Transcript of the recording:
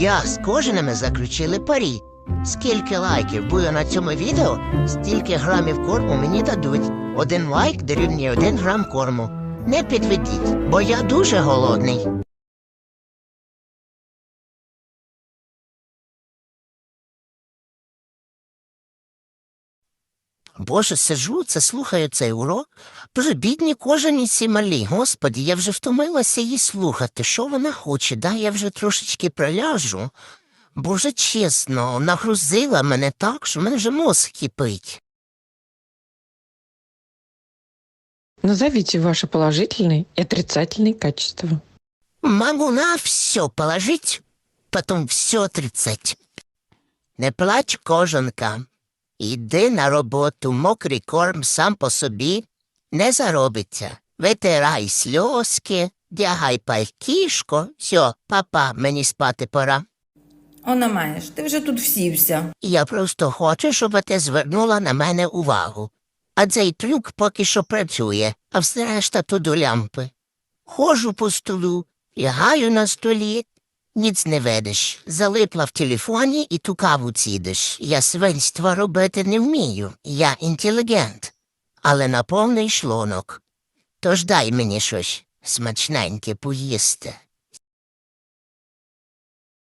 Я з кожними заключили парі. Скільки лайків буде на цьому відео, стільки грамів корму мені дадуть. Один лайк дорівнює один грам корму. Не підведіть, бо я дуже голодний. Боже, сижу, це слухаю цей урок. Боже, бідні кожані ці малі. Господі, я вже втомилася її слухати. Що вона хоче? Да, я вже трошечки приляжу. Боже, чесно, нагрузила мене так, що в мене вже мозг кипить. Назовите ваши положительные и отрицательные качества. Могу на все положить, потом все отрицать. Не плач, кожанка. Іди на роботу, мокрий корм сам по собі не заробиться. Витирай сльозки, дягай пальтішко. Все, папа, мені спати пора. Она маєш, ти вже тут всівся. Я просто хочу, щоб ти звернула на мене увагу. А цей трюк поки що працює, а все решта то до лямпи. Ходжу по столу, лягаю на столі, ніц не ведеш. Залипла в телефоні і ту каву цідиш. Я свинства робити не вмію. Я інтелігент, але на повний шлунок. Тож дай мені щось смачненьке поїсти.